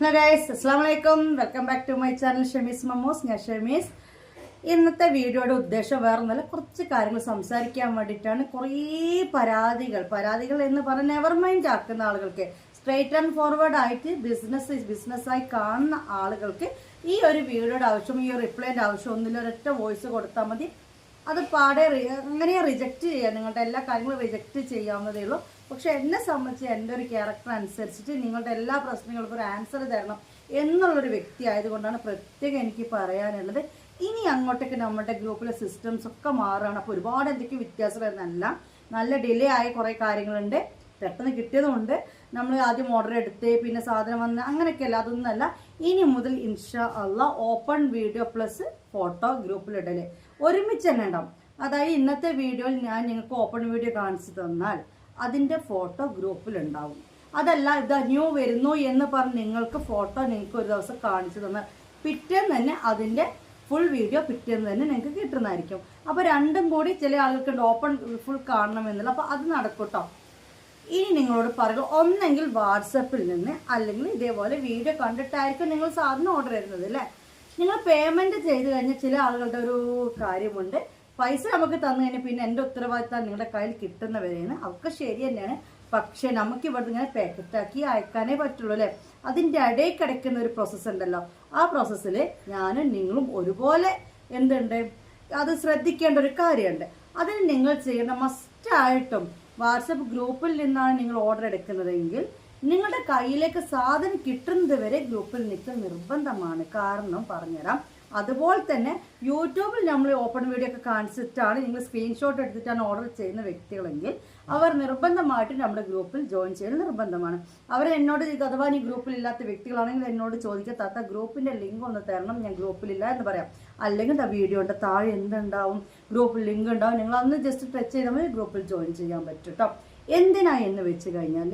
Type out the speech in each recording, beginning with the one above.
Hello guys അസ്സാം വലൈക്കും welcome back to my channel Shamees Mammoos ഞാൻ ഷമീസ്. ഇന്നത്തെ വീഡിയോയുടെ ഉദ്ദേശം വേറെ നല്ല കുറച്ച് കാര്യങ്ങൾ സംസാരിക്കാൻ വേണ്ടിയിട്ടാണ്. കുറേ പരാതികൾ. പരാതികൾ എന്ന് പറഞ്ഞ നെവർ മൈൻഡ് ആക്കുന്ന ആളുകൾക്ക്. സ്ട്രേറ്റ് ആൻഡ് ഫോർവേഡ് ആയിട്ട് ബിസിനസ് ബിസിനസ്സായി കാണുന്ന ആളുകൾക്ക് ഈ ഒരു വീഡിയോയുടെ ആവശ്യം ഈ ഒരു റിപ്ലൈന്റെ ആവശ്യം ഒന്നില്ല ഒരൊറ്റ വോയിസ് കൊടുത്താൽ മതി. അത് പാടെ അങ്ങനെ റിജക്റ്റ് ചെയ്യാം നിങ്ങളുടെ എല്ലാ കാര്യങ്ങളും റിജക്റ്റ് ചെയ്യാവുന്നതേ ഉള്ളൂ. പക്ഷെ എന്നെ സംബന്ധിച്ച് എന്റെ ഒരു ക്യാരക്ടർ അനുസരിച്ചിട്ട് നിങ്ങളുടെ എല്ലാ പ്രശ്നങ്ങൾക്കും ഒരു ആൻസർ തരണം എന്നുള്ളൊരു വ്യക്തി ആയതുകൊണ്ടാണ് പ്രത്യേകം എനിക്ക് പറയാനുള്ളത്. ഇനി അങ്ങോട്ടേക്ക് നമ്മുടെ ഗ്രൂപ്പിലെ സിസ്റ്റംസ് ഒക്കെ മാറുകയാണ്. അപ്പോൾ ഒരുപാട് എന്തൊക്കെ വ്യത്യാസം വരുന്നല്ല നല്ല ഡിലേ ആയ കുറേ കാര്യങ്ങളുണ്ട്. പെട്ടെന്ന് കിട്ടിയതുകൊണ്ട് നമ്മൾ ആദ്യം ഓർഡർ എടുത്ത് പിന്നെ സാധനം വന്ന് അങ്ങനെയൊക്കെയല്ല. അതൊന്നുമല്ല. ഇനി മുതൽ ഇൻഷാ അല്ല ഓപ്പൺ വീഡിയോ പ്ലസ് ഫോട്ടോ ഗ്രൂപ്പിലിടൽ ഒരുമിച്ച് തന്നെ ഉണ്ടാവും. അതായത് ഇന്നത്തെ വീഡിയോയിൽ ഞാൻ നിങ്ങൾക്ക് ഓപ്പൺ വീഡിയോ കാണിച്ചു തന്നാൽ അതിന്റെ ഫോട്ടോ ഗ്രൂപ്പിലുണ്ടാവും. അതല്ല ഇത് ന്യൂ വരുന്നു എന്ന് പറഞ്ഞ് നിങ്ങൾക്ക് ഫോട്ടോ നിങ്ങൾക്ക് ഒരു ദിവസം കാണിച്ചു തന്നെ പിറ്റേന്ന് തന്നെ അതിന്റെ ഫുൾ വീഡിയോ പിറ്റേന്ന് തന്നെ നിങ്ങൾക്ക് കിട്ടുന്നതായിരിക്കും. അപ്പോൾ രണ്ടും കൂടി ചില ആളുകൾക്ക് ഓപ്പൺ ഫുൾ കാണണമെന്നില്ല അപ്പോൾ അത് നടക്കും കേട്ടോ ഇനി നിങ്ങളോട് പറയുക ഒന്നെങ്കിൽ വാട്സപ്പിൽ നിന്ന് അല്ലെങ്കിൽ ഇതേപോലെ വീഡിയോ കണ്ടിട്ടായിരിക്കും നിങ്ങൾ സാധനം ഓർഡർ ചെയ്യുന്നത് അല്ലേ നിങ്ങൾ പേയ്മെന്റ് ചെയ്ത് കഴിഞ്ഞാൽ ചില ആളുകളുടെ ഒരു കാര്യമുണ്ട്. പൈസ നമുക്ക് തന്നു കഴിഞ്ഞാൽ പിന്നെ എന്റെ ഉത്തരവാദിത്തം നിങ്ങളുടെ കയ്യിൽ കിട്ടുന്ന കിട്ടുന്നവരെയാണ്. അതൊക്കെ ശരി തന്നെയാണ്. പക്ഷേ നമുക്ക് ഇവിടെ ഇങ്ങനെ പാക്കറ്റാക്കി അയക്കാനേ പറ്റുള്ളൂ അല്ലേ? അതിന്റെ ഇടയിൽ കിടക്കുന്ന ഒരു പ്രോസസ്സ് ഉണ്ടല്ലോ. ആ പ്രോസസ്സിൽ ഞാനും നിങ്ങളും ഒരുപോലെ എന്തുണ്ട്? അത് ശ്രദ്ധിക്കേണ്ട ഒരു കാര്യമുണ്ട്. അതിന് നിങ്ങൾ ചെയ്യേണ്ട മസ്റ്റായിട്ടും വാട്സപ്പ് ഗ്രൂപ്പിൽ നിന്നാണ് നിങ്ങൾ ഓർഡർ എടുക്കുന്നതെങ്കിൽ നിങ്ങളുടെ കയ്യിലേക്ക് സാധനം കിട്ടുന്നത് വരെ ഗ്രൂപ്പിൽ നിൽക്കൽ നിർബന്ധമാണ്. കാരണം പറഞ്ഞുതരാം. അതുപോലെ തന്നെ യൂട്യൂബിൽ നമ്മൾ ഓപ്പൺ വീഡിയോ ഒക്കെ കാണിച്ചിട്ടാണ് നിങ്ങൾ സ്ക്രീൻഷോട്ട് എടുത്തിട്ടാണ് ഓർഡർ ചെയ്യുന്ന വ്യക്തികളെങ്കിൽ അവർ നിർബന്ധമായിട്ട് നമ്മുടെ ഗ്രൂപ്പിൽ ജോയിൻ ചെയ്യുന്നത് നിർബന്ധമാണ്. അവർ എന്നോട് അഥവാ ഈ ഗ്രൂപ്പിൽ ഇല്ലാത്ത വ്യക്തികളാണെങ്കിൽ എന്നോട് ചോദിക്കത്താത്ത ഗ്രൂപ്പിന്റെ ലിങ്ക് ഒന്ന് തരണം ഞാൻ ഗ്രൂപ്പിലില്ല എന്ന് പറയാം. അല്ലെങ്കിൽ ആ വീഡിയോയുടെ താഴെ എന്തുണ്ടാവും? ഗ്രൂപ്പിൽ ലിങ്ക് ഉണ്ടാവും. നിങ്ങൾ അന്ന് ജസ്റ്റ് ടച്ച് ചെയ്താൽ മതി ഗ്രൂപ്പിൽ ജോയിൻ ചെയ്യാൻ പറ്റും കേട്ടോ എന്തിനാ എന്ന് വെച്ച് കഴിഞ്ഞാൽ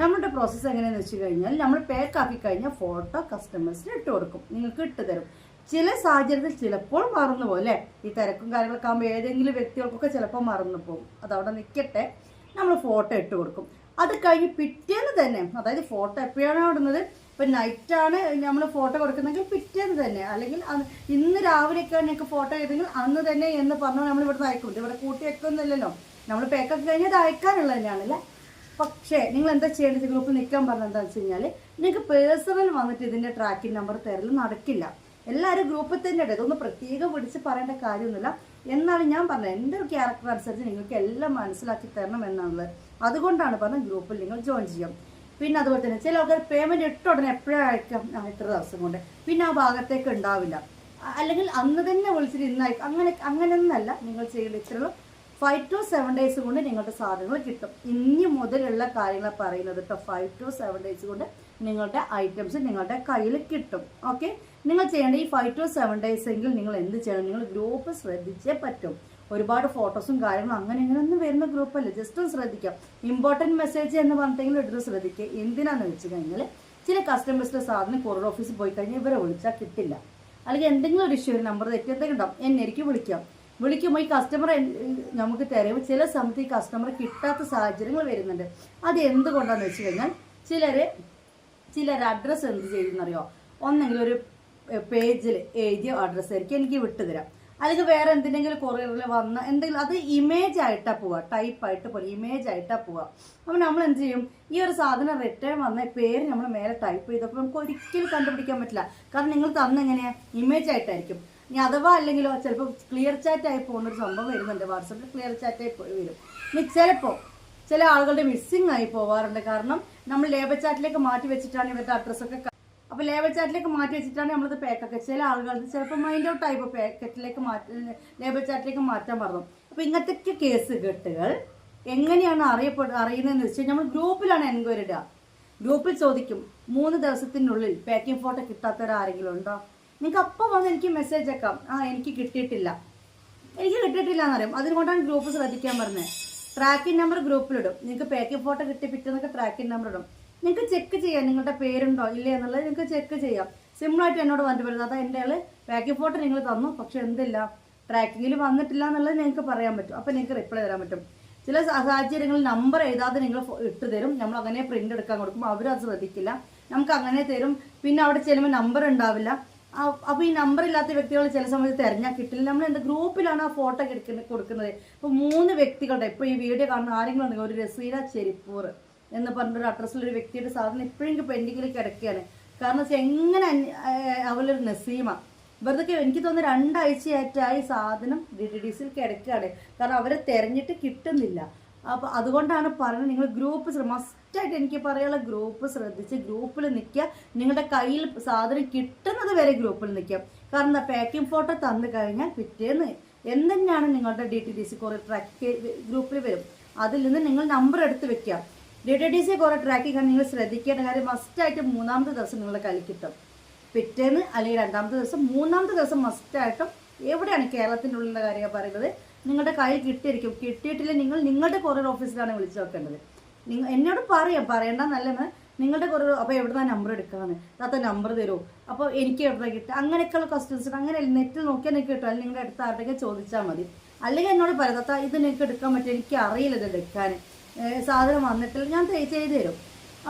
നമ്മുടെ പ്രോസസ്സ് എങ്ങനെയാണെന്ന് വെച്ച് കഴിഞ്ഞാൽ നമ്മൾ പാക്ക് ആക്കി കഴിഞ്ഞാൽ ഫോട്ടോ കസ്റ്റമേഴ്സിന് ഇട്ട് കൊടുക്കും. നിങ്ങൾക്ക് ഇട്ട് തരും. ചില സാഹചര്യത്തിൽ ചിലപ്പോൾ മറന്നു പോകും അല്ലേ? ഈ തിരക്കും കാര്യങ്ങളൊക്കെ ആകുമ്പോൾ ഏതെങ്കിലും വ്യക്തികൾക്കൊക്കെ ചിലപ്പോൾ മറന്നു പോകും അതവിടെ നിൽക്കട്ടെ നമ്മൾ ഫോട്ടോ ഇട്ട് കൊടുക്കും. അത് കഴിഞ്ഞ് പിറ്റേന്ന് തന്നെ അതായത് ഫോട്ടോ എപ്പോഴാണ് ഇടുന്നത്? ഇപ്പം നൈറ്റാണ് നമ്മൾ ഫോട്ടോ കൊടുക്കുന്നെങ്കിൽ പിറ്റേന്ന് തന്നെ. അല്ലെങ്കിൽ ഇന്ന് രാവിലെയൊക്കെയാണ് ഞങ്ങൾക്ക് ഫോട്ടോ ചെയ്തെങ്കിൽ അന്ന് തന്നെ എന്ന് പറഞ്ഞാൽ നമ്മൾ ഇവിടെ അയക്കും. ഇവിടെ കൂട്ടി വെക്കൊന്നുമില്ലല്ലോ നമ്മൾ പേക്കൊക്കെ കഴിഞ്ഞാൽ അത് അയക്കാനുള്ളത് തന്നെയാണല്ലേ. പക്ഷേ നിങ്ങൾ എന്താ ചെയ്യേണ്ടത്? ഗ്രൂപ്പിൽ നിൽക്കാൻ പറഞ്ഞത് എന്താണെന്ന് വെച്ച് കഴിഞ്ഞാൽ നിങ്ങൾക്ക് പേഴ്സണൽ വന്നിട്ട് ഇതിന്റെ ട്രാക്കിംഗ് നമ്പർ തരൽ നടക്കില്ല. എല്ലാവരും ഗ്രൂപ്പിൽ തന്നെ ഉണ്ട്. ഇതൊന്നും പ്രത്യേകം വിളിച്ച് പറയേണ്ട കാര്യമൊന്നുമില്ല. എന്നാണ് ഞാൻ പറഞ്ഞത് എന്റെ ഒരു ക്യാരക്ടർ അനുസരിച്ച് നിങ്ങൾക്ക് എല്ലാം മനസ്സിലാക്കി തരണം എന്നുള്ളത് അതുകൊണ്ടാണ് പറഞ്ഞത് ഗ്രൂപ്പിൽ നിങ്ങൾ ജോയിൻ ചെയ്യാം. പിന്നെ അതുപോലെ തന്നെ ചില ആൾക്കാർ പേയ്മെന്റ് ഇട്ട ഉടനെ എപ്പോഴും അയക്കാം ഇത്ര ദിവസം കൊണ്ട്. പിന്നെ ആ ഭാഗത്തേക്ക് ഉണ്ടാവില്ല. അല്ലെങ്കിൽ അന്ന് തന്നെ വിളിച്ചിട്ട് ഇന്നായി അങ്ങനെ അങ്ങനെയൊന്നല്ല നിങ്ങൾ ചെയ്യേണ്ട ഇത്രയുള്ള ഫൈവ് ടു സെവൻ ഡേയ്സ് കൊണ്ട് നിങ്ങളുടെ സാധനങ്ങൾ കിട്ടും. ഇനി മുതലുള്ള കാര്യങ്ങളാണ് പറയുന്നത് കേട്ടോ. ഫൈവ് ടു സെവൻ ഡേയ്സ് കൊണ്ട് നിങ്ങളുടെ ഐറ്റംസ് നിങ്ങളുടെ കയ്യിൽ കിട്ടും. ഓക്കെ നിങ്ങൾ ചെയ്യേണ്ട ഈ ഫൈവ് ടു സെവൻ ഡേയ്സ് എങ്കിൽ നിങ്ങൾ എന്ത് ചെയ്യണം? നിങ്ങൾ ഗ്രൂപ്പ് ശ്രദ്ധിച്ചേ പറ്റും. ഒരുപാട് ഫോട്ടോസും കാര്യങ്ങളും അങ്ങനെ ഇങ്ങനെ ഒന്നും വരുന്ന ഗ്രൂപ്പല്ല ജസ്റ്റ് ഒന്ന് ശ്രദ്ധിക്കാം. ഇമ്പോർട്ടന്റ് മെസ്സേജ് എന്ന് പറഞ്ഞിട്ടെങ്കിലും എടുത്ത് ശ്രദ്ധിക്കുക എന്തിനാന്ന് വെച്ച് കഴിഞ്ഞാൽ ചില കസ്റ്റമേഴ്സിന്റെ സാധനം കൊറിയർ ഓഫീസിൽ പോയി കഴിഞ്ഞാൽ ഇവരെ വിളിച്ചാൽ കിട്ടില്ല. അല്ലെങ്കിൽ എന്തെങ്കിലും ഒരു ഇഷ്യൂ നമ്പർ തെറ്റി എന്തെങ്കിലും ഉണ്ടാവും. എന്നെ എനിക്ക് വിളിക്കാം. വിളിക്കുമ്പോൾ ഈ കസ്റ്റമർ നമുക്ക് തരുമ്പോൾ ചില സമയത്ത് ഈ കസ്റ്റമർ കിട്ടാത്ത സാഹചര്യങ്ങൾ വരുന്നുണ്ട്. അത് എന്തുകൊണ്ടാന്ന് വെച്ച് കഴിഞ്ഞാൽ ചിലർ ചിലർ അഡ്രസ്സ് എന്ത് ചെയ്യുന്നറിയോ ഒന്നെങ്കിലും ഒരു പേജിൽ എഴുതിയ അഡ്രസ്സ് ആയിരിക്കും എനിക്ക് വിട്ടുതരാം. അല്ലെങ്കിൽ വേറെ എന്തിനെങ്കിലും കൊറിയറിൽ വന്ന എന്തെങ്കിലും അത് ഇമേജ് ആയിട്ടാ പോവുക ടൈപ്പ് ആയിട്ട് പോലെ ഇമേജ് ആയിട്ടാ പോവുക അപ്പോൾ നമ്മൾ എന്ത് ചെയ്യും ഈ ഒരു സാധനം റിട്ടേൺ വന്ന പേര് നമ്മൾ മേലെ ടൈപ്പ് ചെയ്തപ്പോൾ നമുക്ക് ഒരിക്കലും കണ്ടുപിടിക്കാൻ പറ്റില്ല. കാരണം നിങ്ങൾ തന്ന എങ്ങനെയാ? ഇമേജ് ആയിട്ടായിരിക്കും. ഇനി അഥവാ അല്ലെങ്കിലോ ചിലപ്പോൾ ക്ലിയർ ചാറ്റ് ആയി പോകുന്ന ഒരു സംഭവം വരുന്നുണ്ട്. വാട്സപ്പിൽ ക്ലിയർ ചാറ്റ് ആയി വരും. ഇനി ചിലപ്പോൾ ചില ആളുകളുടെ മിസ്സിംഗ് ആയി പോവാറുണ്ട്. കാരണം നമ്മൾ ലേബർ ചാറ്റിലേക്ക് മാറ്റി വെച്ചിട്ടാണ് ഇവരുടെ അഡ്രസ്സൊക്കെ അപ്പൊ ലേബർ ചാറ്റിലേക്ക് മാറ്റി വെച്ചിട്ടാണ് നമ്മളത് പാക്കൊക്കെ ചില ആളുകൾ ചിലപ്പോൾ മൈൻഡ് ഔട്ട് ആയിപ്പോ പാക്കറ്റിലേക്ക് മാറ്റി ലേബർ ചാറ്റിലേക്ക് മാറ്റാൻ പറഞ്ഞു. അപ്പൊ ഇങ്ങനത്തെ കേസ് കെട്ടുകൾ എങ്ങനെയാണ് അറിയപ്പെട അറിയുന്നതെന്ന് വെച്ചാൽ നമ്മൾ ഗ്രൂപ്പിലാണ് എൻക്വയറി ഇടുക. ഗ്രൂപ്പിൽ ചോദിക്കും മൂന്ന് ദിവസത്തിനുള്ളിൽ പാക്കിംഗ് ഫോട്ടോ കിട്ടാത്തവരാരെങ്കിലും ഉണ്ടോ? നിങ്ങൾക്ക് അപ്പോൾ വന്ന് എനിക്ക് മെസ്സേജ് ആക്കാം ആ എനിക്ക് കിട്ടിയിട്ടില്ല. എനിക്ക് കിട്ടിയിട്ടില്ല എന്നറിയാം അതുകൊണ്ടാണ് ഗ്രൂപ്പ് ശ്രദ്ധിക്കാൻ പറഞ്ഞത് ട്രാക്കിംഗ് നമ്പർ ഗ്രൂപ്പിലിടും നിങ്ങൾക്ക് പാക്കിംഗ് ഫോട്ടോ കിട്ടി പിറ്റേന്നൊക്കെ ട്രാക്കിംഗ് നമ്പർ ഇടും. നിങ്ങൾക്ക് ചെക്ക് ചെയ്യാം നിങ്ങളുടെ പേരുണ്ടോ ഇല്ലേ എന്നുള്ളത് നിങ്ങൾക്ക് ചെക്ക് ചെയ്യാം. സിമ്പിളായിട്ട് എന്നോട് വന്നിട്ട് വരുന്നത് അതാ എന്റെ ആൾ പാക്കിംഗ് ഫോട്ടോ നിങ്ങൾ തന്നു പക്ഷെ എന്തില്ല? ട്രാക്കിങ്ങിൽ വന്നിട്ടില്ല എന്നുള്ളത് നിങ്ങൾക്ക് പറയാൻ പറ്റും. അപ്പം നിങ്ങൾക്ക് റിപ്ലൈ തരാൻ പറ്റും. ചില സാഹചര്യങ്ങളിൽ നമ്പർ എഴുതാതെ നിങ്ങൾ ഇട്ട് തരും. നമ്മൾ അങ്ങനെ പ്രിന്റ് എടുക്കാൻ കൊടുക്കും അവരും അത് ശ്രദ്ധിക്കില്ല. നമുക്ക് അങ്ങനെ തരും. പിന്നെ അവിടെ ചെല്ലുമ്പോൾ നമ്പർ ഉണ്ടാവില്ല. ആ- അപ്പൊ ഈ നമ്പർ ഇല്ലാത്ത വ്യക്തികൾ ചില സമയത്ത് തിരഞ്ഞാൽ കിട്ടില്ല. നമ്മൾ എന്താ ഗ്രൂപ്പിലാണ് ആ ഫോട്ടോ എടുക്കുന്നത് കൊടുക്കുന്നത്. ഇപ്പൊ മൂന്ന് വ്യക്തികളുടെ ഇപ്പൊ ഈ വീഡിയോ കാണുന്ന ആരെങ്കിലും ഉണ്ടെങ്കിൽ ഒരു രസീല ചെരിപ്പൂർ എന്ന് പറഞ്ഞൊരു അഡ്രസ്സിലൊരു വ്യക്തിയുടെ സാധനം ഇപ്പോഴെങ്കിൽ പെൻഡിങ്ങിൽ കിടക്കുകയാണ്. കാരണം വെച്ചാൽ എങ്ങനെ അവളൊരു നസീമ. വെറുതെ എനിക്ക് തോന്നുന്നു രണ്ടാഴ്ചയായിട്ടായി സാധനം ഡി ഡി ഡി കിടക്കുകയാണ്. കാരണം അവരെ തെരഞ്ഞിട്ട് കിട്ടുന്നില്ല. അപ്പോൾ അതുകൊണ്ടാണ് പറയുന്നത് നിങ്ങൾ ഗ്രൂപ്പ് മസ്റ്റായിട്ട് എനിക്ക് പറയാനുള്ള ഗ്രൂപ്പ് ശ്രദ്ധിച്ച് ഗ്രൂപ്പിൽ നിൽക്കുക നിങ്ങളുടെ കയ്യിൽ സാധനം കിട്ടുന്നത് വരെ ഗ്രൂപ്പിൽ നിൽക്കുക കാരണം പാക്കിംഗ് ഫോട്ടോ തന്നു കഴിഞ്ഞാൽ പിറ്റേന്ന് എന്തെന്നാണ് നിങ്ങളുടെ D T D C courier track ഗ്രൂപ്പിൽ വരും. അതിൽ നിന്ന് നിങ്ങൾ നമ്പർ എടുത്ത് വെക്കുക D T D C courier track ചെയ്യാൻ നിങ്ങൾ ശ്രദ്ധിക്കേണ്ട കാര്യം മസ്റ്റായിട്ട് മൂന്നാമത്തെ ദിവസം നിങ്ങളുടെ കയ്യിൽ കിട്ടും. പിറ്റേന്ന് അല്ലെങ്കിൽ രണ്ടാമത്തെ ദിവസം മൂന്നാമത്തെ ദിവസം മസ്റ്റായിട്ടും എവിടെയാണ് കേരളത്തിന്റെ ഉള്ളിലുള്ള കാര്യമാണ് പറയുന്നത്? നിങ്ങളുടെ കയ്യിൽ കിട്ടിയിരിക്കും. കിട്ടിയിട്ടില്ല നിങ്ങൾ നിങ്ങളുടെ കൊറിയർ ഓഫീസിലാണ് വിളിച്ചു നോക്കേണ്ടത്. നിങ്ങൾ എന്നോട് പറയാം പറയണ്ടെന്നല്ല നിങ്ങളുടെ കുറേ അപ്പോൾ എവിടുന്നാ നമ്പർ എടുക്കാന്ന്. താത്ത നമ്പർ തരുമോ അപ്പോൾ എനിക്ക് എവിടെ കിട്ടുക അങ്ങനെയൊക്കെയുള്ള ക്വസ്റ്റ്യൻസ് അങ്ങനെ നെറ്റ് നോക്കിയാൽ നിങ്ങൾക്ക് കിട്ടും. അല്ലെങ്കിൽ നിങ്ങളുടെ അടുത്ത് ആരുടെയൊക്കെ ചോദിച്ചാൽ മതി. അല്ലെങ്കിൽ എന്നോട് പറയാം താത്ത ഇത് നിങ്ങൾക്ക് എടുക്കാൻ പറ്റും എനിക്ക് അറിയില്ല ഇത് എടുക്കാൻ. സാധനം വന്നിട്ടില്ല. ഞാൻ ചെയ്ത് തരും.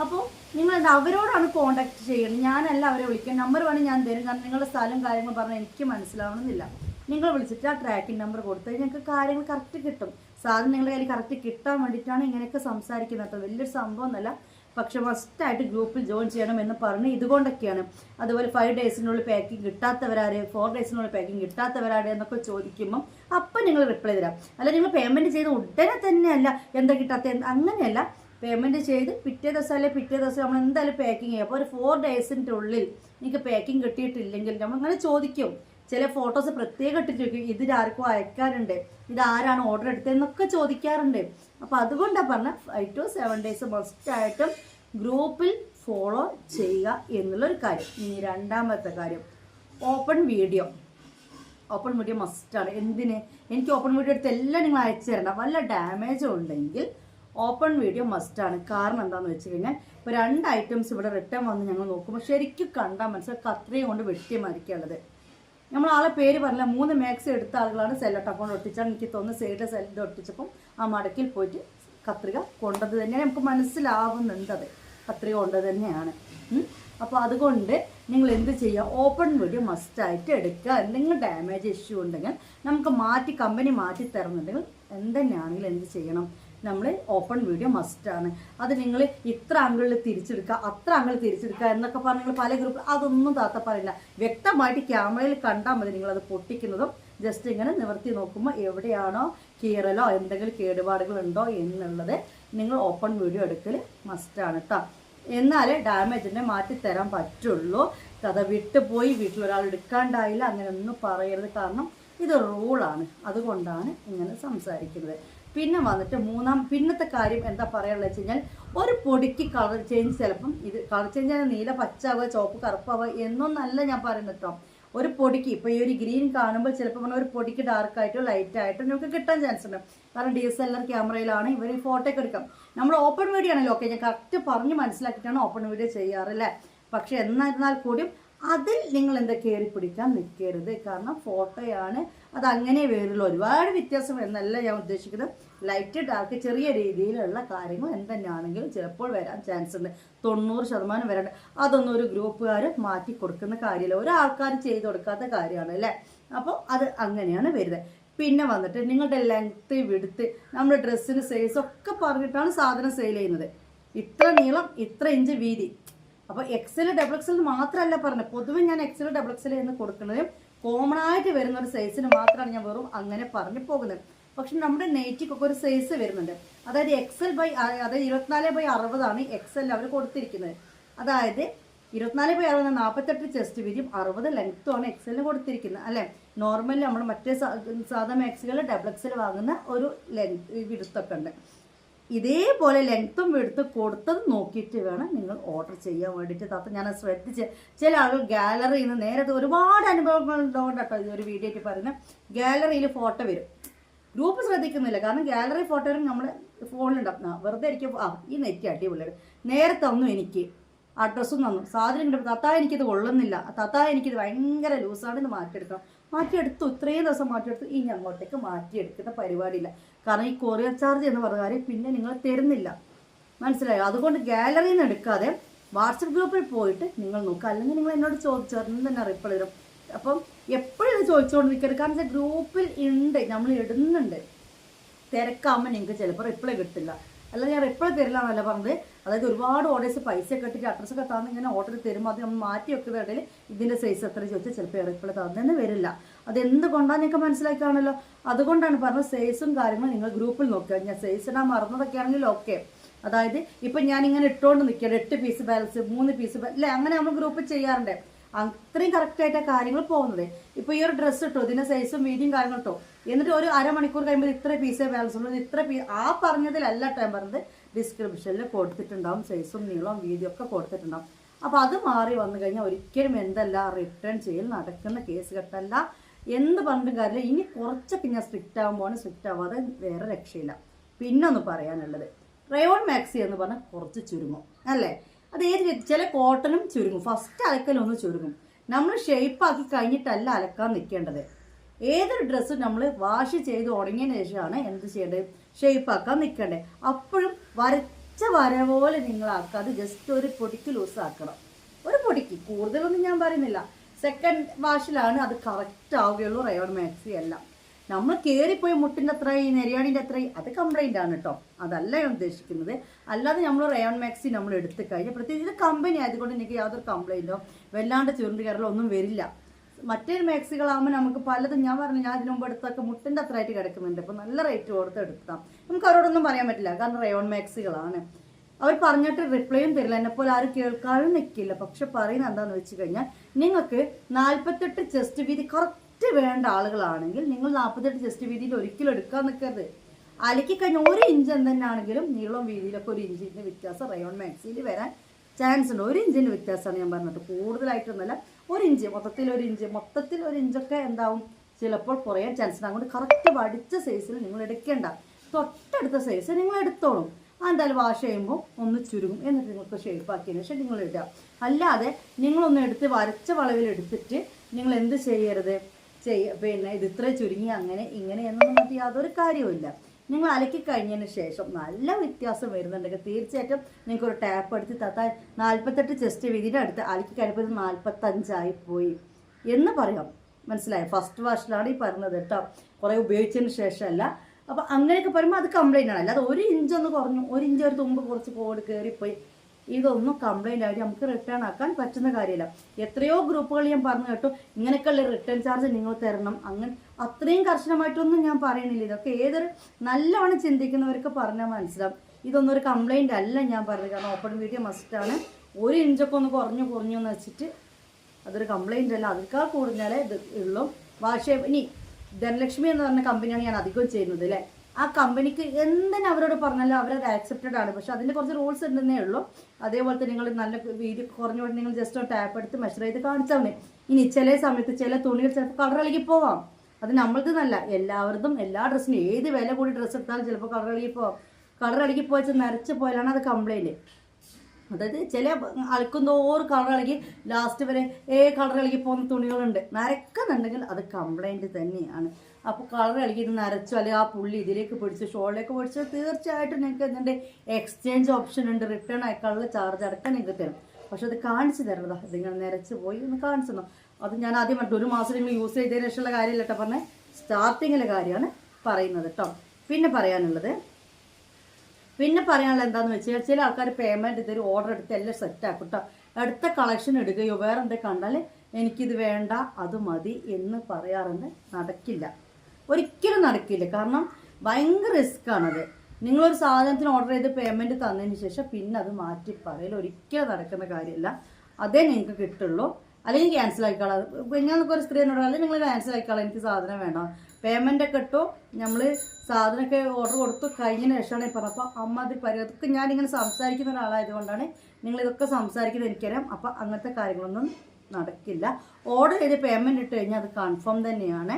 അപ്പോൾ നിങ്ങൾ അവരോടാണ് കോണ്ടാക്ട് ചെയ്യുന്നത് ഞാനല്ല അവരെ വിളിക്കുക നമ്പർ വേണമെങ്കിൽ ഞാൻ തരും. കാരണം നിങ്ങളുടെ സ്ഥലം കാര്യങ്ങൾ പറഞ്ഞാൽ എനിക്ക് മനസ്സിലാവണമെന്നില്ല. നിങ്ങൾ വിളിച്ചിട്ട് ആ ട്രാക്കിംഗ് നമ്പർ കൊടുത്താൽ ഞങ്ങൾക്ക് കാര്യങ്ങൾ കറക്റ്റ് കിട്ടും. സാധനം നിങ്ങളുടെ കയ്യിൽ കറക്റ്റ് കിട്ടാൻ വേണ്ടിയിട്ടാണ് ഇങ്ങനെയൊക്കെ സംസാരിക്കുന്നത്. കേട്ടോ വലിയൊരു സംഭവം എന്നല്ല പക്ഷെ മസ്റ്റായിട്ട് ഗ്രൂപ്പിൽ ജോയിൻ ചെയ്യണം എന്ന് പറഞ്ഞ് ഇതുകൊണ്ടൊക്കെയാണ്. അതുപോലെ ഫൈവ് ഡേയ്സിനുള്ളിൽ പാക്കിംഗ് കിട്ടാത്തവരാര് ഫോർ ഡേയ്സിനുള്ളിൽ പാക്കിംഗ് കിട്ടാത്തവരാര് എന്നൊക്കെ ചോദിക്കുമ്പം അപ്പം നിങ്ങൾ റിപ്ലൈ തരാം. അല്ല നിങ്ങൾ പേയ്മെന്റ് ചെയ്ത് ഉടനെ തന്നെയല്ല എന്താ കിട്ടാത്ത അങ്ങനെയല്ല. പേയ്മെന്റ് ചെയ്ത് പിറ്റേ ദിവസം അല്ലെ പിറ്റേ ദിവസം നമ്മൾ എന്തായാലും പാക്കിങ് ചെയ്യും. അപ്പോൾ ഒരു ഫോർ ഡേയ്സിന്റെ ഉള്ളിൽ നിങ്ങൾക്ക് പാക്കിംഗ് കിട്ടിയിട്ടില്ലെങ്കിൽ നമ്മൾ അങ്ങനെ ചോദിക്കും. ചില ഫോട്ടോസ് പ്രത്യേകം ഇട്ടിട്ട് ഇതിൽ ആർക്കും അയക്കാറുണ്ട് ഇത് ആരാണ് ഓർഡർ എടുത്തതെന്നൊക്കെ ചോദിക്കാറുണ്ട്. അപ്പോൾ അതുകൊണ്ടാണ് പറഞ്ഞ ഫൈവ് ടു സെവൻ ഡേയ്സ് മസ്റ്റായിട്ടും ഗ്രൂപ്പിൽ ഫോളോ ചെയ്യുക എന്നുള്ളൊരു കാര്യം. ഇനി രണ്ടാമത്തെ കാര്യം ഓപ്പൺ വീഡിയോ ഓപ്പൺ വീഡിയോ മസ്റ്റാണ് എന്തിന്? എനിക്ക് ഓപ്പൺ വീഡിയോ എടുത്ത് എല്ലാം നിങ്ങൾ അയച്ചു തരണം വല്ല ഡാമേജും ഉണ്ടെങ്കിൽ ഓപ്പൺ വീഡിയോ മസ്റ്റാണ് കാരണം എന്താണെന്ന് വെച്ച് കഴിഞ്ഞാൽ ഇപ്പോൾ രണ്ട് ഐറ്റംസ് ഇവിടെ റിട്ടേൺ വന്ന് ഞങ്ങൾ നോക്കുമ്പോൾ ശരിക്കും കണ്ടാൽ മനസ്സിലാക്കുക അത്രയും കൊണ്ട് വെട്ടി മരിക്കേണ്ടത് നമ്മൾ ആളെ പേര് പറഞ്ഞില്ല. മൂന്ന് മാക്സ് എടുത്ത ആളുകളാണ് സെല്ലോ അക്കൗണ്ട് ഒട്ടിച്ചാണ് എനിക്ക് തോന്നുന്നു സൈഡിൽ സെല്ലിൽ ഒട്ടിച്ചപ്പം ആ മടക്കിൽ പോയിട്ട് കത്രിക കൊണ്ടത് തന്നെ നമുക്ക് മനസ്സിലാവുന്നുണ്ട് അത്. കത്രിക കൊണ്ടത് തന്നെയാണ്. അപ്പോൾ അതുകൊണ്ട് നിങ്ങൾ എന്ത് ചെയ്യുക? ഓപ്പൺ വീഡിയോ മസ്റ്റായിട്ട് എടുക്കുക. എന്തെങ്കിലും ഡാമേജ് ഇഷ്യൂ ഉണ്ടെങ്കിൽ നമുക്ക് മാറ്റി കമ്പനി മാറ്റി തരുന്നുണ്ടെങ്കിൽ എന്തന്നെയാണെങ്കിലും എന്ത് ചെയ്യണം? നമ്മൾ ഓപ്പൺ വീഡിയോ മസ്റ്റാണ് അത് നിങ്ങൾ ഇത്ര ആംഗിളിൽ തിരിച്ചെടുക്കുക അത്ര ആംഗിൾ തിരിച്ചെടുക്കുക എന്നൊക്കെ പറഞ്ഞ് നിങ്ങൾ പല ഗ്രൂപ്പിൽ അതൊന്നും താത്ത പറയില്ല. വ്യക്തമായിട്ട് ക്യാമറയിൽ കണ്ടാൽ മതി അത് പൊട്ടിക്കുന്നതും. ജസ്റ്റ് ഇങ്ങനെ നിവർത്തി നോക്കുമ്പോൾ എവിടെയാണോ കീറലോ എന്തെങ്കിലും കേടുപാടുകൾ ഉണ്ടോ എന്നുള്ളത് നിങ്ങൾ ഓപ്പൺ വീഡിയോ എടുക്കൽ മസ്റ്റാണ് കേട്ടോ എന്നാലേ ഡാമേജിനെ മാറ്റി തരാൻ പറ്റുള്ളൂ. കഥ വിട്ടുപോയി വീട്ടിലൊരാൾ എടുക്കാണ്ടായില്ല അങ്ങനെ ഒന്നും പറയരുത്. കാരണം ഇത് റൂളാണ് അതുകൊണ്ടാണ് ഇങ്ങനെ സംസാരിക്കുന്നത്. പിന്നെ വന്നിട്ട് മൂന്നാം പിന്നത്തെ കാര്യം എന്താ പറയാനുള്ളത് വെച്ച് കഴിഞ്ഞാൽ ഒരു പൊടിക്ക് കളർ ചേഞ്ച് ചിലപ്പം ഇത് കളർ ചേഞ്ച് ആണ് നീല പച്ചാവുക ചുവപ്പ് കറുപ്പാവുക എന്നൊന്നല്ല ഞാൻ പറയുന്നത് കേട്ടോ. ഒരു പൊടിക്ക് ഇപ്പോൾ ഈ ഒരു ഗ്രീൻ കാണുമ്പോൾ ചിലപ്പോൾ പറഞ്ഞാൽ ഒരു പൊടിക്ക് ഡാർക്ക് ആയിട്ടോ ലൈറ്റ് ആയിട്ടോ നമുക്ക് കിട്ടാൻ ചാൻസ് ഉണ്ട്. കാരണം ഡി എസ് എൽ ആർ ക്യാമറയിലാണ് ഇവർ ഫോട്ടോ ഒക്കെ എടുക്കാം നമ്മൾ ഓപ്പൺ വീഡിയോ ആണല്ലോ. ഓക്കെ ഞാൻ കറക്റ്റ് പറഞ്ഞ് മനസ്സിലാക്കിയിട്ടാണ് ഓപ്പൺ വീഡിയോ ചെയ്യാറ് അല്ലേ? പക്ഷെ എന്നിരുന്നാൽ കൂടിയും അതിൽ നിങ്ങൾ എന്താ കയറി പിടിക്കാൻ നിൽക്കരുത്. കാരണം ഫോട്ടോയാണ് അത് അങ്ങനെ വരുള്ളൂ. ഒരുപാട് വ്യത്യാസം എന്നല്ല ഞാൻ ഉദ്ദേശിക്കുന്നത്. ലൈറ്റ് ഡാർക്ക് ചെറിയ രീതിയിലുള്ള കാര്യങ്ങൾ എന്തെന്നാണെങ്കിലും ചിലപ്പോൾ വരാൻ ചാൻസ് ഉണ്ട്. തൊണ്ണൂറ് ശതമാനം വരേണ്ട. അതൊന്നും ഒരു ഗ്രൂപ്പുകാർ മാറ്റി കൊടുക്കുന്ന കാര്യമില്ല. ഒരാൾക്കാർ ചെയ്ത് കൊടുക്കാത്ത കാര്യമാണ് അല്ലേ? അപ്പോൾ അത് അങ്ങനെയാണ് വരുന്നത്. പിന്നെ വന്നിട്ട് നിങ്ങളുടെ ലെങ്ത്ത് വിടുത്ത് നമ്മുടെ ഡ്രസ്സിന് സൈസ് ഒക്കെ പറഞ്ഞിട്ടാണ് സാധനം സെയിൽ ചെയ്യുന്നത്. ഇത്ര നീളം ഇത്ര ഇഞ്ച് വീതി. അപ്പോൾ എക്സൽ ഡബിൾ എക്സൽ മാത്രമല്ല പറഞ്ഞത്. പൊതുവെ ഞാൻ എക്സൽ ഡബിൾ എക്സൽ എന്ന് കൊടുക്കുന്നത്. കോമൺ ആയിട്ട് വരുന്ന ഒരു സൈസിന് മാത്രമാണ് ഞാൻ വെറും അങ്ങനെ പറഞ്ഞു പോകുന്നത്. പക്ഷെ നമ്മുടെ നെയ്റ്റിക്കൊക്കെ ഒരു സൈസ് വരുന്നുണ്ട്. അതായത് എക്സൽ ബൈ അതായത് ഇരുപത്തിനാല് ബൈ അറുപതാണ് എക്സൽ അവർ കൊടുത്തിരിക്കുന്നത്. അതായത് ഇരുപത്തിനാല് ബൈ അറുപത് നാൽപ്പത്തെട്ട് ചെസ്റ്റ് വീതിയും അറുപത് ലെങ്ത്തും ആണ് എക്സലിന് കൊടുത്തിരിക്കുന്നത് അല്ലേ? നോർമലി നമ്മൾ മറ്റേ സാധാ മാക്സികളിൽ ഡബിൾ എക്സൽ വാങ്ങുന്ന ഒരു ലെങ്ത് വിടുത്തൊക്കെ ഉണ്ട്. ഇതേപോലെ ലെങ്ത്തും എടുത്ത് കൊടുത്തത് നോക്കിയിട്ട് വേണം നിങ്ങൾ ഓർഡർ ചെയ്യാൻ വേണ്ടിയിട്ട്. താത്ത ഞാൻ ശ്രദ്ധിച്ച് ചില ആളുകൾ ഗാലറിയിൽ നിന്ന് നേരത്തെ ഒരുപാട് അനുഭവങ്ങൾ ഉള്ളതുകൊണ്ട് കേട്ടോ ഒരു വീഡിയോ ആയിട്ട് പറയുന്നത് ഗാലറിയിൽ ഫോട്ടോ വരും. ഗ്രൂപ്പ് ശ്രദ്ധിക്കുന്നില്ല. കാരണം ഗാലറി ഫോട്ടോയും നമ്മൾ ഫോണിലുണ്ടാവും വെറുതെ ഇരിക്കും ആ ഈ നെറ്റ് അടിപൊളിയാണ് നേരത്തെ ഒന്നും എനിക്ക് അഡ്രസ്സും തന്നു സാധനം കിട്ടും തത്താ എനിക്കിത് കൊള്ളുന്നില്ല. തത്താ എനിക്കിത് ഭയങ്കര ലൂസാണ് ഇത് മാറ്റിയെടുക്കണം. മാറ്റിയെടുത്തു. ഇത്രയും ദിവസം മാറ്റിയെടുത്തു. ഇനി അങ്ങോട്ടേക്ക് മാറ്റിയെടുക്കുന്ന പരിപാടിയില്ല. കാരണം ഈ കൊറിയർ ചാർജ് എന്ന് പറഞ്ഞ കാര്യം പിന്നെ നിങ്ങൾ തരുന്നില്ല. മനസ്സിലായോ? അതുകൊണ്ട് ഗാലറിയിൽ നിന്ന് എടുക്കാതെ വാട്സപ്പ് ഗ്രൂപ്പിൽ പോയിട്ട് നിങ്ങൾ നോക്കുക അല്ലെങ്കിൽ നിങ്ങൾ എന്നോട് ചോദിച്ചറിഞ്ഞ് തന്നെ റിപ്ലൈ തരും. അപ്പം എപ്പോഴും ഇത് ചോദിച്ചുകൊണ്ടിരിക്കരുത്. കാരണം ഗ്രൂപ്പിൽ ഉണ്ട്. നമ്മൾ ഇടുന്നുണ്ട്. തിരക്കാകുമ്പോൾ നിങ്ങൾക്ക് ചിലപ്പോൾ റിപ്ലൈ കിട്ടില്ല. അല്ല ഞാൻ എപ്പോഴും തരില്ല എന്നല്ല പറഞ്ഞത്. അതായത് ഒരുപാട് ഓർഡേഴ്സ് പൈസ ഒക്കെ ഇട്ടിട്ട് അഡ്രസ്സ് ഒക്കെ തന്ന് ഇങ്ങനെ ഓർഡർ തരുമ്പോൾ അത് നമ്മൾ മാറ്റി വെക്കുന്ന ഇടയിൽ ഇതിന്റെ സൈസ് എത്ര ചോദിച്ചാൽ ചിലപ്പോൾ റിപ്ലൈ തന്നെന്ന് വരില്ല. അത് എന്തുകൊണ്ടാണ് നിങ്ങൾക്ക് മനസ്സിലാക്കുകയാണല്ലോ അതുകൊണ്ടാണ് പറഞ്ഞത് സൈസും കാര്യങ്ങളും നിങ്ങൾ ഗ്രൂപ്പിൽ നോക്കുക. ഞാൻ സൈസ് ഇടാൻ മറന്നതൊക്കെ ആണെങ്കിൽ ഓക്കെ അതായത് ഇപ്പം ഞാൻ ഇങ്ങനെ ഇട്ടുകൊണ്ട് നിൽക്കുകയാണ് എട്ട് പീസ് ബാലൻസ് മൂന്ന് പീസ് അല്ലേ അങ്ങനെ നമ്മൾ ഗ്രൂപ്പ് ചെയ്യാറുണ്ട്. അത്രയും കറക്റ്റ് ആയിട്ടാണ് കാര്യങ്ങൾ പോകുന്നത്. ഇപ്പോൾ ഈ ഒരു ഡ്രസ്സ് ഇട്ടോ ഇതിന്റെ സൈസും വീതിയും കാര്യങ്ങൾ ഇട്ടോ എന്നിട്ട് ഒരു അരമണിക്കൂർ കഴിയുമ്പോൾ ഇത്ര പീസേ ബാലൻസ് ഉള്ളൂ. ഇത് ഇത്ര പീ ആ പറഞ്ഞതിലല്ല ടൈം പറഞ്ഞത്. ഡിസ്ക്രിപ്ഷനിൽ കൊടുത്തിട്ടുണ്ടാവും സൈസും നീളവും വീതിയും ഒക്കെ കൊടുത്തിട്ടുണ്ടാവും. അപ്പോൾ അത് മാറി വന്നു കഴിഞ്ഞാൽ ഒരിക്കലും എന്തല്ല റിട്ടേൺ ചെയ്യൽ നടക്കുന്ന കേസ് കെട്ടല്ല എന്ത് പറഞ്ഞിട്ടും കാര്യമില്ല. ഇനി കുറച്ചൊക്കെ ഞാൻ സ്ട്രിക്റ്റ് ആകുമ്പോൾ സ്ട്രിക്റ്റ് ആവാതെ വേറെ രക്ഷയില്ല. പിന്നൊന്ന് പറയാനുള്ളത്. റയോൺ മാക്സി എന്ന് പറഞ്ഞാൽ കുറച്ച് ചുരുങ്ങും. അല്ലേ? അത് ഏത് ചില കോട്ടനും ചുരുങ്ങും. ഫസ്റ്റ് അലക്കലൊന്ന് ചുരുങ്ങും. നമ്മൾ ഷേപ്പാക്കി കഴിഞ്ഞിട്ടല്ല അലക്കാൻ നിൽക്കേണ്ടത് ഏതൊരു ഡ്രസ്സും നമ്മൾ വാഷ് ചെയ്ത് ഉണങ്ങിയതിന് ശേഷമാണ് എന്ത് ചെയ്യേണ്ടത്? ഷേപ്പാക്കാൻ നിൽക്കേണ്ടത് അപ്പോഴും വരച്ച വര പോലെ നിങ്ങളാക്കാതെ ജസ്റ്റ് ഒരു പൊടിക്ക് ലൂസ് ആക്കണം. ഒരു പൊടിക്ക്. കൂടുതലൊന്നും ഞാൻ പറയുന്നില്ല. സെക്കൻഡ് വാഷിലാണ് അത് കറക്റ്റ് ആവുകയുള്ളൂ റയോൺ മാക്സി എല്ലാം. നമ്മൾ കയറിപ്പോയി മുട്ടിന്റെ അത്ര ഈ നെരിയാടിന്റെ അത്ര അത് കംപ്ലൈന്റ് ആണ് കേട്ടോ അതല്ല ഞാൻ ഉദ്ദേശിക്കുന്നത്. അല്ലാതെ നമ്മൾ റയോൺ മാക്സി നമ്മൾ എടുത്തു കഴിഞ്ഞാൽ പ്രത്യേകിച്ച് കമ്പനി ആയതുകൊണ്ട് എനിക്ക് യാതൊരു കംപ്ലൈന്റോ വല്ലാണ്ട് ചുരുണ്ട് കയറലോ ഒന്നും വരില്ല. മറ്റേ മാക്സികളാകുമ്പോൾ നമുക്ക് പലതും ഞാൻ പറഞ്ഞു ഞാൻ ഇതിനു മുമ്പ് എടുത്തൊക്കെ മുട്ടിന്റെ അത്ര ആയിട്ട് കിടക്കുന്നുണ്ട്. അപ്പോൾ നല്ല റേറ്റ് കൊടുത്ത് എടുത്താം നമുക്ക് അവരോടൊന്നും പറയാൻ പറ്റില്ല കാരണം റയോൺ മാക്സികളാണ് അവർ പറഞ്ഞിട്ട് റിപ്ലൈയും തരില്ല. എന്നെപ്പോലെ ആരും കേൾക്കാനും നിൽക്കില്ല പക്ഷെ പറയുന്നത് എന്താണെന്ന് വെച്ച് കഴിഞ്ഞാൽ നിങ്ങൾക്ക് നാൽപ്പത്തെട്ട് ചെസ്റ്റ് വീതി കറക്റ്റ് വേണ്ട ആളുകളാണെങ്കിൽ നിങ്ങൾ നാൽപ്പത്തെട്ട് ജസ്റ്റ് വീതിയിൽ ഒരിക്കലും എടുക്കാൻ നിൽക്കരുത്. അലക്കി കഴിഞ്ഞ ഒരു ഇഞ്ച് എന്തെന്നാണെങ്കിലും നീളം വീതിയിലൊക്കെ ഒരു ഇഞ്ചിന്റെ വ്യത്യാസം. റയോൺ മാക്സിയിൽ വരാൻ ചാൻസ് ഉണ്ട്. ഒരു ഇഞ്ചിന്റെ വ്യത്യാസമാണ് ഞാൻ പറഞ്ഞത്. കൂടുതലായിട്ടൊന്നുമല്ല. ഒരു ഇഞ്ച് മൊത്തത്തിൽ ഒരു ഇഞ്ച് മൊത്തത്തിൽ ഒരു ഇഞ്ചൊക്കെ എന്താവും? ചിലപ്പോൾ കുറയാൻ ചാൻസ് ഉണ്ട്. അതുകൊണ്ട് കറക്റ്റ് വടിച്ച സൈസിൽ നിങ്ങൾ എടുക്കേണ്ട. തൊട്ടടുത്ത സൈസ് നിങ്ങൾ എടുത്തോളും. എന്തായാലും വാഷ് ചെയ്യുമ്പോൾ ഒന്ന് ചുരുങ്ങും. എന്നിട്ട് നിങ്ങൾക്ക് ഷേപ്പാക്കിയതിന് ശേഷം നിങ്ങൾ ഇടുക. അല്ലാതെ നിങ്ങളൊന്ന് എടുത്ത് വരച്ച വളവിൽ എടുത്തിട്ട് നിങ്ങൾ എന്ത് ചെയ്യരുത്? ചെയ്യ പിന്നെ ഇത് ഇത്ര ചുരുങ്ങി അങ്ങനെ ഇങ്ങനെ എന്നൊന്നും മറ്റ് യാതൊരു കാര്യവുമില്ല. നിങ്ങൾ അലക്കി കഴിഞ്ഞതിന് ശേഷം നല്ല വ്യത്യാസം വരുന്നുണ്ടെങ്കിൽ തീർച്ചയായിട്ടും നിങ്ങൾക്ക് ഒരു ടാപ്പ് എടുത്ത് തത്താൻ നാൽപ്പത്തെട്ട് ചെസ്റ്റ് വീതിയുടെ അടുത്ത് അലക്കി കഴിഞ്ഞപ്പോൾ നാൽപ്പത്തഞ്ചായി പോയി. എന്ന് പറയാം. മനസ്സിലായോ? ഫസ്റ്റ് വാഷിലാണ് ഈ പറഞ്ഞത് കേട്ടോ. കുറേ ഉപയോഗിച്ചതിന് ശേഷമല്ല. അപ്പോൾ അങ്ങനെയൊക്കെ പറയുമ്പോൾ അത് കംപ്ലൈന്റ് ആണ്. അല്ലാതെ ഒരു ഇഞ്ചൊന്ന് കുറഞ്ഞു. ഒരു ഇഞ്ച് ഒരു തുമ്പ് കുറച്ച് കോട് കയറിപ്പോയി ഇതൊന്നും കംപ്ലൈന്റ് ആയിട്ട് നമുക്ക് റിട്ടേൺ ആക്കാൻ പറ്റുന്ന കാര്യമില്ല. എത്രയോ ഗ്രൂപ്പുകൾ ഞാൻ പറഞ്ഞു കേട്ടു. ഇങ്ങനെയൊക്കെയുള്ള റിട്ടേൺ ചാർജ് നിങ്ങൾ തരണം. അങ്ങനെ അത്രയും കർശനമായിട്ടൊന്നും ഞാൻ പറയണില്ല ഇതൊക്കെ ഏതൊരു നല്ലവണ്ണം ചിന്തിക്കുന്നവർക്ക് പറഞ്ഞാൽ മനസ്സിലാവും. ഇതൊന്നും ഒരു കംപ്ലൈന്റ് അല്ല ഞാൻ പറഞ്ഞത്. കാരണം ഓപ്പൺ വീഡിയോ മസ്റ്റാണ് ഒരു ഇഞ്ചൊക്കെ ഒന്ന് കുറഞ്ഞു കുറഞ്ഞു എന്ന് വെച്ചിട്ട് അതൊരു കംപ്ലൈന്റ് അല്ല. അതിനേക്കാൾ കൂടുതലേ ഇത് ഉള്ളൂ. വാഷ് ഇനി ധനലക്ഷ്മി എന്ന് പറഞ്ഞ കമ്പനിയാണ് ഞാൻ അധികം ചെയ്യുന്നത് അല്ലേ? ആ കമ്പനിക്ക് എന്തിനും അവരോട് പറഞ്ഞാലും അവരത് ആക്സെപ്റ്റഡ് ആണ്. പക്ഷെ അതിന്റെ കുറച്ച് റൂൾസ് ഉണ്ടെന്നേ ഉള്ളൂ. അതേപോലെ തന്നെ നിങ്ങൾ നല്ല വീഡിയോ കുറഞ്ഞുകൊണ്ട് നിങ്ങൾ ജസ്റ്റ് ഒരു ടാപ്പ് എടുത്ത് മെഷർ ചെയ്ത് കാണിച്ചാൽ മതി. ഇനി ചില സമയത്ത് ചില തുണികൾ ചിലപ്പോൾ കളർ ഇളകി പോവാം. അത് നമ്മൾക്ക് നല്ല എല്ലാവരതും എല്ലാ ഡ്രസ്സിനും ഏത് വില കൂടി ഡ്രസ്സ് എടുത്താലും ചിലപ്പോൾ കളർ ഇളകി പോവാം. കളർ ഇളകി പോയാൽ നരച്ച് പോയാലാണ് അത് കംപ്ലൈന്റ് അതായത് ചില അലക്കും തോറും കളർ ഇളകി ലാസ്റ്റ് വരെ ഏ കളർ ഇളകി പോകുന്ന തുണികളുണ്ട്. നരക്കുന്നുണ്ടെങ്കിൽ അത് കംപ്ലൈന്റ് തന്നെയാണ്. അപ്പോൾ കളർ ഇളകി ഇത് നരച്ചു അല്ലെങ്കിൽ ആ പുള്ളി ഇതിലേക്ക് പിടിച്ച് ഷോളിലേക്ക് പിടിച്ച് തീർച്ചയായിട്ടും നിങ്ങൾക്ക് ഇതിന്റെ എക്സ്ചേഞ്ച് ഓപ്ഷൻ ഉണ്ട്. റിട്ടേൺ അയക്കാനുള്ള ചാർജ് അടക്കം നിങ്ങൾക്ക് തരും. പക്ഷെ അത് കാണിച്ചു തരണതാ. ഇതിങ്ങനെ നിരച്ച് പോയി ഒന്ന് കാണിച്ചു തന്നു അത് ഞാൻ ആദ്യം പറഞ്ഞു ഒരു മാസം നിങ്ങൾ യൂസ് ചെയ്തതിന് ശേഷമുള്ള കാര്യമില്ല കേട്ടോ പറഞ്ഞത് സ്റ്റാർട്ടിങ്ങിലെ കാര്യമാണ് പറയുന്നത് കേട്ടോ. പിന്നെ പറയാനുള്ളത് പിന്നെ പറയാനുള്ള എന്താണെന്ന് വെച്ചാൽ ചില ആൾക്കാർ പേയ്മെന്റ് ഇതൊരു ഓർഡർ എടുത്ത് എല്ലാം സെറ്റ് ആക്കും കേട്ടോ അടുത്ത കളക്ഷൻ എടുക്കുകയോ വേറെ എന്തൊക്കെ കണ്ടാൽ എനിക്കിത് വേണ്ട അത് മതി എന്ന് പറയാറുണ്ട്. നടക്കില്ല. ഒരിക്കലും നടക്കില്ല. കാരണം ഭയങ്കര റിസ്ക് ആണത്. നിങ്ങളൊരു സാധനത്തിന് ഓർഡർ ചെയ്ത് പേയ്മെന്റ് തന്നതിന് ശേഷം പിന്നെ അത് മാറ്റി പറയൽ ഒരിക്കലും നടക്കുന്ന കാര്യമല്ല അതേ നിങ്ങൾക്ക് കിട്ടുള്ളൂ. അല്ലെങ്കിൽ ക്യാൻസൽ ആയിക്കോളാം. ഞാൻ ഒരു സ്ത്രീ എന്നോട് അല്ലെങ്കിൽ നിങ്ങൾ ക്യാൻസൽ ആയിക്കോളാം. എനിക്ക് സാധനം വേണം. പേയ്മെന്റ് ഒക്കെ ഇട്ടു. നമ്മൾ സാധനമൊക്കെ ഓർഡർ കൊടുത്തു. കഴിഞ്ഞതിന് ശേഷമാണ് പറഞ്ഞത്. അപ്പോൾ അമ്മ അത് പരി അതൊക്കെ ഞാനിങ്ങനെ സംസാരിക്കുന്ന ഒരാളായതുകൊണ്ടാണ് നിങ്ങൾ ഇതൊക്കെ സംസാരിക്കുന്നത് എനിക്കറിയാം. അപ്പോൾ അങ്ങനത്തെ കാര്യങ്ങളൊന്നും നടക്കില്ല. ഓർഡർ ചെയ്ത് പേയ്മെന്റ് ഇട്ട് കഴിഞ്ഞാൽ അത് കൺഫേം തന്നെയാണ്.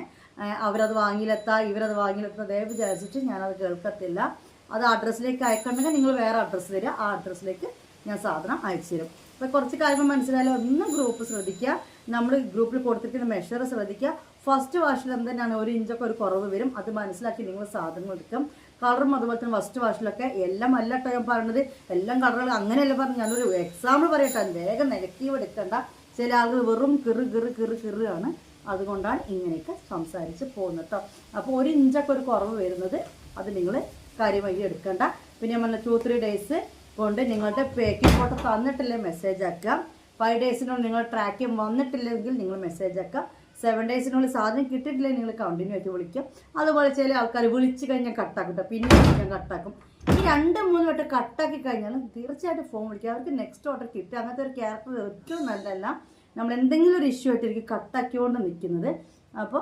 അവരത് വാങ്ങിയിലെത്താ ഇവരത് വാങ്ങിയിലെത്താ. ദയവ് വിചാരിച്ചിട്ട് ഞാനത് കേൾക്കത്തില്ല. അത് അഡ്രസ്സിലേക്ക് അയക്കണമെങ്കിൽ നിങ്ങൾ വേറെ അഡ്രസ്സ് തരിക ആ അഡ്രസ്സിലേക്ക് ഞാൻ സാധനം അയച്ചു തരും. അപ്പോൾ കുറച്ച് കാര്യങ്ങൾ മനസ്സിലായാലും ഒന്ന് ഗ്രൂപ്പ് ശ്രദ്ധിക്കുക. നമ്മൾ ഗ്രൂപ്പിൽ കൊടുത്തിരിക്കുന്ന മെഷർ ശ്രദ്ധിക്കുക. ഫസ്റ്റ് വാഷിൽ തന്നെയാണ് ഒരു ഇഞ്ചൊക്കെ ഒരു കുറവ് വരും. അത് മനസ്സിലാക്കി നിങ്ങൾ സാധനങ്ങൾ എടുക്കും. കളറും അതുപോലെ തന്നെ ഫസ്റ്റ് വാഷിലൊക്കെ എല്ലാം അല്ല കേട്ടോ ഞാൻ പറയുന്നത് എല്ലാം കളറുകൾ അങ്ങനെയല്ല പറഞ്ഞു ഞാനൊരു എക്സാമ്പിൾ പറയട്ടെ. വേഗം നെഗറ്റീവ് എടുക്കണ്ട. ചില ആളുകൾ വെറും കിറു കിറു കിറു കിറാണ് അതുകൊണ്ടാണ് ഇങ്ങനെയൊക്കെ സംസാരിച്ച് പോകുന്നത് കേട്ടോ അപ്പോൾ ഒരു ഇഞ്ചൊക്കെ ഒരു കുറവ് വരുന്നത് അത് നിങ്ങൾ കാര്യമായി എടുക്കണ്ട. പിന്നെ പറഞ്ഞ ടു ത്രീ ഡേയ്സ് കൊണ്ട് നിങ്ങളുടെ പേക്കിംഗ് ഫോട്ടോ തന്നിട്ടില്ലേ മെസ്സേജ് ആക്കുക ഫൈവ് ഡേയ്സിനുള്ളിൽ നിങ്ങൾ ട്രാക്കിംഗ് വന്നിട്ടില്ലെങ്കിൽ നിങ്ങൾ മെസ്സേജ് ആക്കുക സെവൻ ഡേയ്സിനുള്ളിൽ സാധനം കിട്ടിയിട്ടില്ലെങ്കിൽ നിങ്ങൾ കണ്ടിന്യൂ ആയിട്ട് വിളിക്കും അതുപോലെ ചില ആൾക്കാർ വിളിച്ച് കഴിഞ്ഞാൽ കട്ടാക്കും കേട്ടോ പിന്നെ ഞാൻ കട്ടാക്കും ഈ രണ്ട് മൂന്ന് വട്ടം കട്ടാക്കി കഴിഞ്ഞാൽ തീർച്ചയായിട്ടും ഫോൺ വിളിക്കുക. അവർക്ക് നെക്സ്റ്റ് ഓർഡർ കിട്ടുക. അങ്ങനത്തെ ഒരു ക്യാരക്ടർ ഏറ്റവും നല്ലതല്ല. നമ്മൾ എന്തെങ്കിലും ഒരു ഇഷ്യൂ ആയിട്ടിരിക്കും കട്ടാക്കിക്കൊണ്ട് നിൽക്കുന്നത്. അപ്പോൾ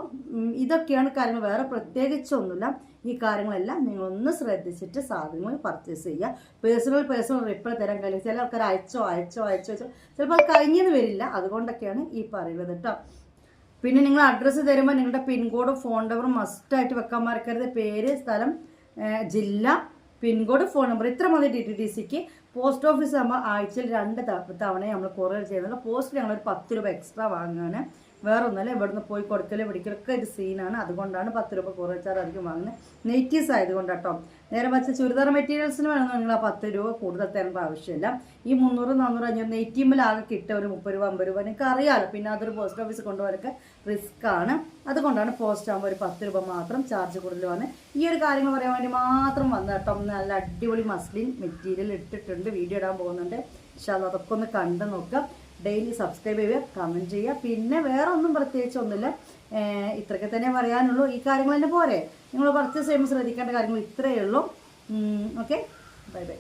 ഇതൊക്കെയാണ് കാര്യങ്ങൾ. വേറെ പ്രത്യേകിച്ചൊന്നുമില്ല ഈ കാര്യങ്ങളെല്ലാം നിങ്ങളൊന്ന് ശ്രദ്ധിച്ചിട്ട് സാധനങ്ങൾ പർച്ചേസ് ചെയ്യുക. പേഴ്സണൽ പേഴ്സണൽ റിപ്ലൈ തരാൻ കഴിയും ചില ആൾക്കാർ അയച്ചോ അയച്ചോ അയച്ചോ അയച്ചോ. ചിലപ്പോൾ അത് കഴിഞ്ഞെന്ന് വരില്ല. അതുകൊണ്ടൊക്കെയാണ് ഈ പറയുന്നത് കേട്ടോ പിന്നെ നിങ്ങൾ അഡ്രസ്സ് തരുമ്പോൾ നിങ്ങളുടെ പിൻകോഡും ഫോൺ നമ്പർ മസ്റ്റായിട്ട് വെക്കാൻ മറക്കരുത്. പേര് സ്ഥലം ജില്ല പിൻകോഡ് ഫോൺ നമ്പർ ഇത്ര മതി ഡി ടി ഡി സിക്ക് പോസ്റ്റ് ഓഫീസ് ആകുമ്പോൾ ആഴ്ചയിൽ രണ്ട് തവണ നമ്മൾ കൊറിയർ ചെയ്യുന്നുണ്ട്. പോസ്റ്റിൽ ഞങ്ങളൊരു പത്ത് രൂപ എക്സ്ട്രാ വാങ്ങുകയാണ് വേറെ ഒന്നല്ല ഇവിടുന്ന് പോയി കൊടുക്കൽ പിടിക്കലൊക്കെ ഒരു സീനാണ് അതുകൊണ്ടാണ് പത്ത് രൂപ ചാർജ് അധികം വാങ്ങുന്നത് നെയ്റ്റീസ് ആയതുകൊണ്ട് കേട്ടോ നേരെ വെച്ച ചുരിദാർ മെറ്റീരിയൽസിന് വേണമെന്ന് നിങ്ങൾ ആ പത്ത് രൂപ കൂടുതൽ തരേണ്ട ആവശ്യമില്ല. ഈ മുന്നൂറ് നാനൂറ് അഞ്ഞൂറ് നെയ്റ്റീമിലാകെ കിട്ടുക ഒരു മുപ്പത് രൂപ അമ്പത് രൂപ. നിങ്ങൾക്ക് അറിയാമല്ലോ പിന്നെ അതൊരു പോസ്റ്റ് ഓഫീസ് കൊണ്ടുപോകാനൊക്കെ റിസ്ക് ആണ്. അതുകൊണ്ടാണ് പോസ്റ്റ് ആകുമ്പോൾ ഒരു പത്ത് രൂപ മാത്രം ചാർജ് കൂടുതൽ വന്ന് ഈ ഒരു കാര്യങ്ങൾ പറയാൻ വേണ്ടി മാത്രം വന്ന കേട്ടോ. നല്ല അടിപൊളി മസ്ലിൻ മെറ്റീരിയൽ ഇട്ടിട്ടുണ്ട്. വീഡിയോ ഇടാൻ പോകുന്നുണ്ട്. പക്ഷെ അത് അതൊക്കെ ഒന്ന് കണ്ടു നോക്കുക. ഡെയിലി സബ്സ്ക്രൈബ് ചെയ്യുക കമന്റ് ചെയ്യുക. പിന്നെ വേറെ ഒന്നും പ്രത്യേകിച്ച് ഒന്നുമില്ല. ഏഹ് ഇത്രയൊക്കെ തന്നെ പറയാനുള്ളൂ. ഈ കാര്യങ്ങൾ തന്നെ പോരെ. നിങ്ങൾ പർച്ചേസ് ചെയ്യുമ്പോൾ ശ്രദ്ധിക്കേണ്ട കാര്യങ്ങൾ ഇത്രയേ ഉള്ളൂ. Okay bye bye